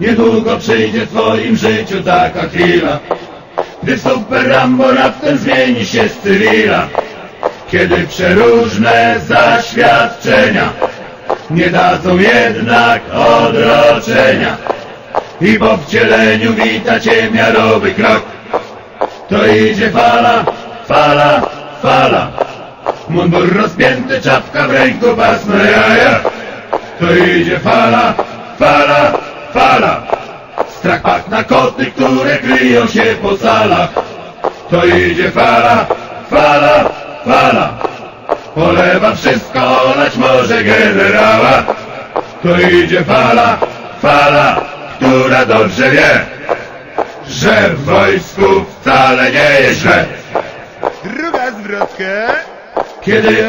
Niedługo przyjdzie w twoim życiu taka chwila Gdy super Rambo raptem zmieni się z cywila. Kiedy przeróżne zaświadczenia Nie dadzą jednak odroczenia. I po wcieleniu wita cię miarowy krok. To idzie fala, fala, fala. Mundur rozpięty, czapka w ręku, pasmo jaja. To idzie fala, fala, fala. Strach na koty, które kryją się po salach. To idzie fala, fala, fala. Polewa wszystko, olać może generała. To idzie fala, fala, która dobrze wie Że w wojsku wcale nie jest źle. Druga zwrotka. Kiedy